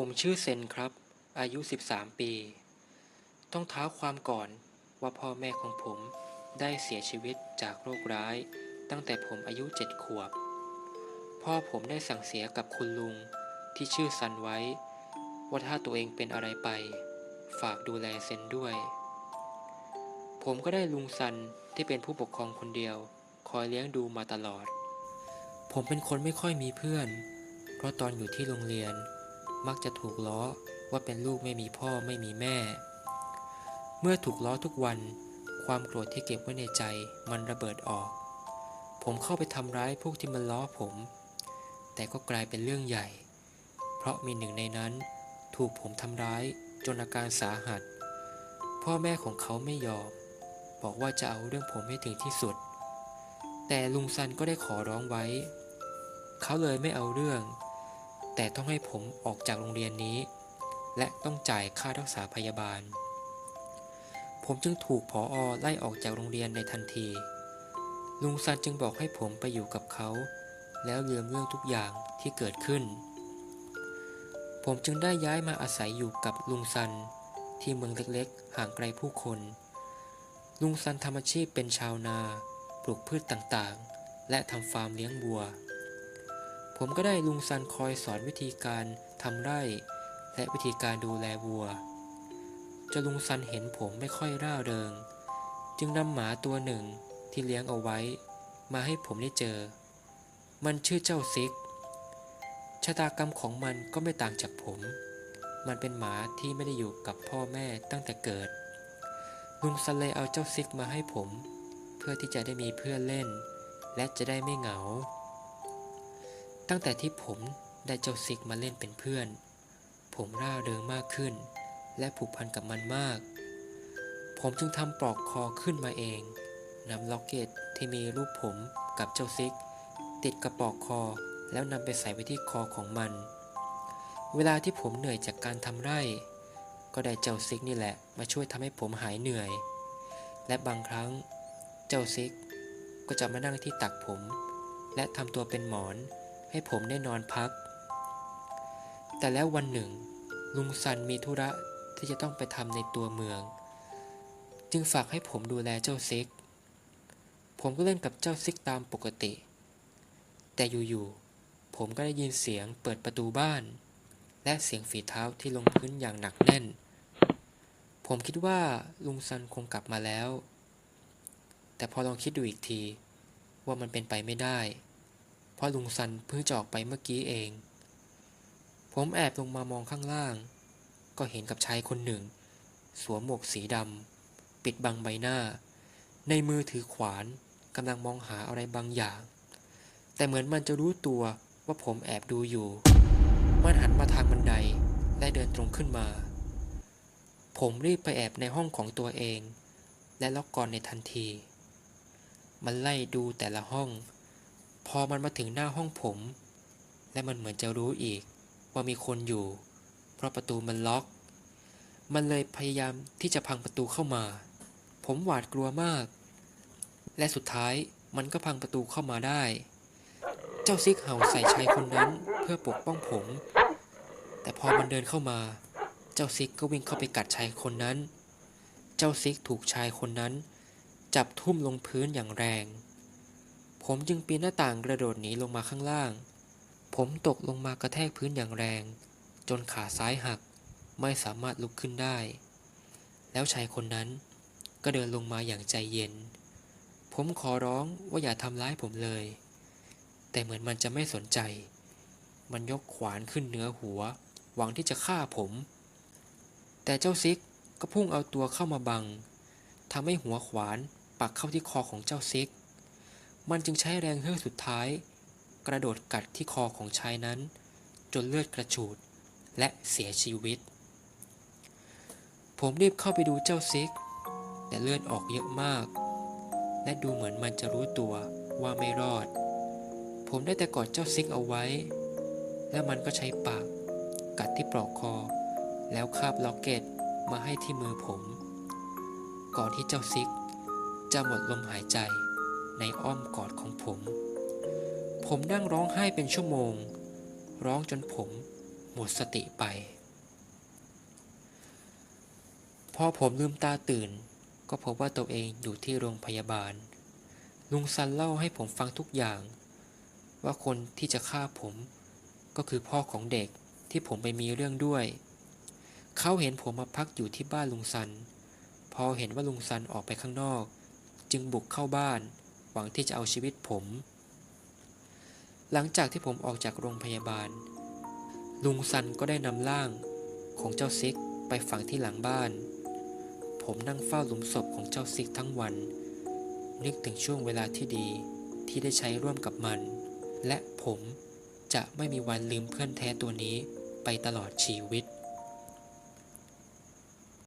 ผมชื่อเซนครับ อายุ 13 ปี ต้องเท้าความก่อนว่าพ่อแม่ของผมได้เสียชีวิตจากโรคร้าย ตั้งแต่ผมอายุ7ขวบ พ่อผมได้สั่งเสียกับคุณลุงที่ชื่อซันไว้ ว่าถ้าตัวเองเป็นอะไรไป ฝากดูแลเซนด้วย ผมก็ได้ลุงซันที่เป็นผู้ปกครองคนเดียว คอยเลี้ยงดูมาตลอด ผมเป็นคนไม่ค่อยมีเพื่อน เพราะตอนอยู่ที่โรงเรียน มักจะถูกล้อว่าเป็นลูกไม่มีพ่อไม่มีแม่ เมื่อถูกล้อทุกวัน ความโกรธที่เก็บไว้ในใจมันระเบิดออก ผมเข้าไปทำร้ายพวกที่มันล้อผม แต่ก็กลายเป็นเรื่องใหญ่ เพราะมีหนึ่งในนั้นถูกผมทำร้ายจนอาการสาหัส พ่อแม่ของเขาไม่ยอม บอกว่าจะเอาเรื่องผมให้ถึงที่สุด แต่ลุงซันก็ได้ขอร้องไว้ เขาเลยไม่เอาเรื่อง แต่ต้องให้ผมออกจากโรงเรียนนี้ และต้องจ่ายค่ารักษาพยาบาล ผมจึงถูกผออไล่ออกจากโรงเรียนในทันที ลุงซันจึงบอกให้ผมไปอยู่กับเขา แล้วลืมเรื่องทุกอย่างที่เกิดขึ้น ผมจึงได้ย้ายมาอาศัยอยู่กับลุงซันที่เมืองเล็กๆ ห่างไกลผู้คน ลุงซันทำอาชีพเป็นชาวนา ปลูกพืชต่างๆ และทำฟาร์มเลี้ยงวัว ผมก็ได้ลุงซันคอยสอนวิธีการทำไร่ และวิธีการดูแลวัวจนลุงซันเห็นผมไม่ค่อยร่าเริง จึงนำหมาตัวหนึ่งที่เลี้ยงเอาไว้ มาให้ผมได้เจอ มันชื่อเจ้าซิก ชะตากรรมของมันก็ไม่ต่างจากผม มันเป็นหมาที่ไม่ได้อยู่กับพ่อแม่ตั้งแต่เกิด ลุงซันเลยเอาเจ้าซิกมาให้ผม เพื่อที่จะได้มีเพื่อนเล่น และจะได้ไม่เหงา ตั้งแต่ที่ผมได้เจ้าซิกมาเล่นเป็นเพื่อน ผมร่าเริงมากขึ้น และผูกพันกับมันมาก ผมจึงทำปลอกคอขึ้นมาเองนำล็อกเก็ตที่มีรูปผมกับเจ้าซิก ติดกระปลอกคอแล้วนำไปใส่ไว้ที่คอของมัน เวลาที่ผมเหนื่อยจากการทำไร่ ก็ได้เจ้าซิกนี่แหละมาช่วยทำให้ผมหายเหนื่อย และบางครั้งเจ้าซิกก็จะมานั่งที่ตักผม และทำตัวเป็นหมอน ให้ผมได้นอนพัก แต่แล้ววันหนึ่ง ลุงซันมีธุระที่จะต้องไปทำในตัวเมือง จึงฝากให้ผมดูแลเจ้าซิก ผมก็เล่นกับเจ้าซิกตามปกติ แต่อยู่ๆผมก็ได้ยินเสียงเปิดประตูบ้าน และเสียงฝีเท้าที่ลงพื้นอย่างหนักแน่น ผมคิดว่าลุงซันคงกลับมาแล้ว แต่พอลองคิดดูอีกทีว่ามันเป็นไปไม่ได้ ราะลุงซันเพิ่งจอกไปเมื่อกี้เอง ผมแอบลงมามองข้างล่าง ก็เห็นกับชายคนหนึ่ง สวมหมวกสีดำปิดบังใบหน้า ในมือถือขวานกำลังมองหาอะไรบางอย่าง แต่เหมือนมันจะรู้ตัวว่าผมแอบดูอยู่ มันหันมาทางบันไดและเดินตรงขึ้นมา ผมรีบไปแอบในห้องของตัวเอง และล็อกกรอนในทันที มันไล่ดูแต่ละห้อง พอมันมาถึงหน้าห้องผม และมันเหมือนจะรู้อีกว่ามีคนอยู่ เพราะประตูมันล็อก มันเลยพยายามที่จะพังประตูเข้ามา ผมหวาดกลัวมาก และสุดท้ายมันก็พังประตูเข้ามาได้ เจ้าซิกเห่าใส่ชายคนนั้นเพื่อปกป้องผม แต่พอมันเดินเข้ามา เจ้าซิกก็วิ่งเข้าไปกัดชายคนนั้น เจ้าซิกถูกชายคนนั้น จับทุ่มลงพื้นอย่างแรง ผมจึงปีนหน้าต่างกระโดดหนีลงมาข้างล่าง ผมตกลงมากระแทกพื้นอย่างแรง จนขาซ้ายหักไม่สามารถลุกขึ้นได้ แล้วชายคนนั้นก็เดินลงมาอย่างใจเย็น ผมขอร้องว่าอย่าทำร้ายผมเลย แต่เหมือนมันจะไม่สนใจ มันยกขวานขึ้นเหนือหัว หวังที่จะฆ่าผม แต่เจ้าซิกก็พุ่งเอาตัวเข้ามาบังทำให้หัวขวานปักเข้าที่คอของเจ้าซิก มันจึงใช้แรงเฮือกสุดท้าย กระโดดกัดที่คอของชายนั้น จนเลือดกระฉูด และเสียชีวิต ผมรีบเข้าไปดูเจ้าซิก แต่เลือดออกเยอะมาก และดูเหมือนมันจะรู้ตัวว่าไม่รอด ผมได้แต่กอดเจ้าซิกเอาไว้ และมันก็ใช้ปากกัดที่ปลอกคอ แล้วคาบล็อกเก็ตมาให้ที่มือผม ก่อนที่เจ้าซิกจะหมดลมหายใจ ในอ้อมกอดของผม ผมนั่งร้องไห้เป็นชั่วโมง ร้องจนผมหมดสติไป พอผมลืมตาตื่น ก็พบว่าตัวเองอยู่ที่โรงพยาบาล ลุงซันเล่าให้ผมฟังทุกอย่าง ว่าคนที่จะฆ่าผมก็คือพ่อของเด็กที่ผมไปมีเรื่องด้วย เขาเห็นผมมาพักอยู่ที่บ้านลุงซัน พอเห็นว่าลุงซันออกไปข้างนอก จึงบุกเข้าบ้าน หวังที่จะเอาชีวิตผม หลังจากที่ผมออกจากโรงพยาบาล ลุงซันก็ได้นำร่างของเจ้าซิกไปฝังที่หลังบ้าน ผมนั่งเฝ้าหลุมศพของเจ้าซิกทั้งวัน นึกถึงช่วงเวลาที่ดีที่ได้ใช้ร่วมกับมัน และผมจะไม่มีวันลืมเพื่อนแท้ตัวนี้ไปตลอดชีวิต